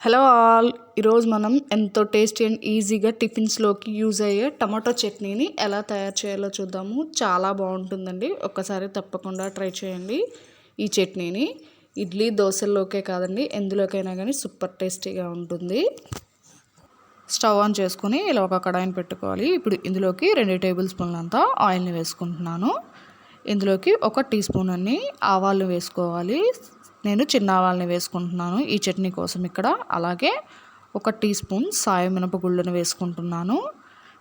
Hello all. ఈరోజు మనం ఎంతో టేస్టీ అండ్ ఈజీగా టిఫిన్స్లోకి యూజ్ అయ్యే టమాటో చట్నీని ఎలా తయారు చేయాలో చూద్దాము. చాలా బాగుంటుందండి. ఒక్కసారి తప్పకుండా ట్రై చేయండి ఈ చట్నీని. ఇడ్లీ దోశల్లోకే కాదండి ఎందులోకైనా కానీ సూపర్ టేస్టీగా ఉంటుంది. స్టవ్ ఆన్ చేసుకొని ఇలా ఒక కడాయిని పెట్టుకోవాలి. ఇప్పుడు ఇందులోకి రెండు టేబుల్ స్పూన్లంతా ఆయిల్ని వేసుకుంటున్నాను. ఇందులోకి ఒక టీ స్పూన్ అన్ని ఆవాలు వేసుకోవాలి. నేను చిన్న ఆవాలని వేసుకుంటున్నాను. ఈ చట్నీ కోసం ఇక్కడ అలాగే ఒక టీ స్పూన్ సాయం మినపగుళ్ళను వేసుకుంటున్నాను.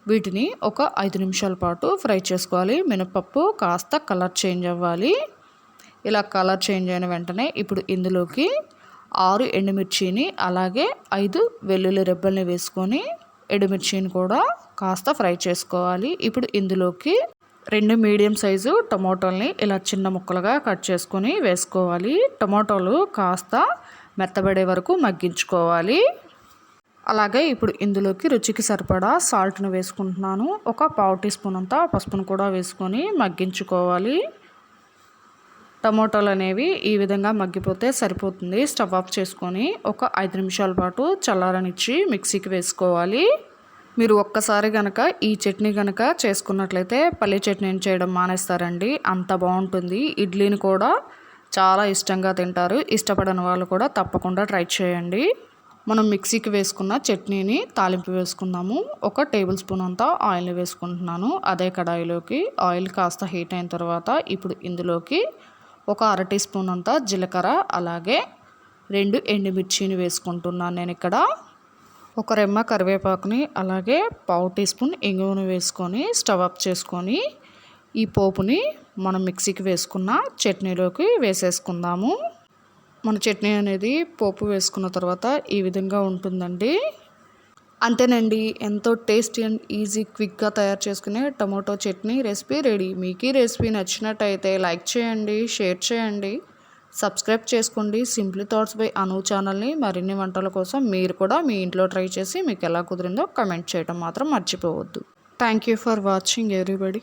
వీటిని ఒక ఐదు నిమిషాల పాటు ఫ్రై చేసుకోవాలి. మినపప్పు కాస్త కలర్ చేంజ్ అవ్వాలి. ఇలా కలర్ చేంజ్ అయిన వెంటనే ఇప్పుడు ఇందులోకి ఆరు ఎండుమిర్చిని అలాగే ఐదు వెల్లుల్లి రెబ్బల్ని వేసుకొని ఎండుమిర్చిని కూడా కాస్త ఫ్రై చేసుకోవాలి. ఇప్పుడు ఇందులోకి రెండు మీడియం సైజు టమాటోల్ని ఇలా చిన్న ముక్కలుగా కట్ చేసుకొని వేసుకోవాలి. టమాటోలు కాస్త మెత్తబడే వరకు మగ్గించుకోవాలి. అలాగే ఇప్పుడు ఇందులోకి రుచికి సరిపడా సాల్ట్ను వేసుకుంటున్నాను. ఒక పావు టీ స్పూన్ అంతా పసుపును కూడా వేసుకొని మగ్గించుకోవాలి. టమాటోలు అనేవి ఈ విధంగా మగ్గిపోతే సరిపోతుంది. స్టవ్ ఆఫ్ చేసుకొని ఒక ఐదు నిమిషాల పాటు చల్లారనిచ్చి మిక్సీకి వేసుకోవాలి. మీరు ఒక్కసారి కనుక ఈ చట్నీ కనుక చేసుకున్నట్లయితే పల్లీ చట్నీని చేయడం మానేస్తారండి. అంత బాగుంటుంది. ఇడ్లీని కూడా చాలా ఇష్టంగా తింటారు. ఇష్టపడని వాళ్ళు కూడా తప్పకుండా ట్రై చేయండి. మనం మిక్సీకి వేసుకున్న చట్నీని తాలింపు వేసుకుందాము. ఒక టేబుల్ స్పూన్ అంతా ఆయిల్ని వేసుకుంటున్నాను. అదే కడాయిలోకి ఆయిల్ కాస్త హీట్ అయిన తర్వాత ఇప్పుడు ఇందులోకి ఒక అర టీ స్పూన్ అంతా జీలకర్ర అలాగే రెండు ఎండుమిర్చిని వేసుకుంటున్నాను నేను ఇక్కడ. ఒక రెమ్మ కరివేపాకుని అలాగే పావు టీ స్పూన్ ఇంగువను వేసుకొని స్టవ్ అప్ చేసుకొని ఈ పోపుని మనం మిక్సీకి వేసుకున్న చట్నీలోకి వేసేసుకుందాము. మన చట్నీ అనేది పోపు వేసుకున్న తర్వాత ఈ విధంగా ఉంటుందండి. అంతేనండి ఎంతో టేస్టీ అండ్ ఈజీ క్విక్గా తయారు చేసుకునే టమాటో చట్నీ రెసిపీ రెడీ. మీకు ఈ రెసిపీ నచ్చినట్టయితే లైక్ చేయండి షేర్ చేయండి. సబ్స్క్రైబ్ చేసుకోండి. సింప్లీ థాట్స్ బై అను ఛానల్ని మరిన్ని వంటల కోసం మీరు కూడా మీ ఇంట్లో ట్రై చేసి మీకు ఎలా కుదిరిందో కమెంట్ చేయడం మాత్రం మర్చిపోవద్దు. Thank you for watching everybody.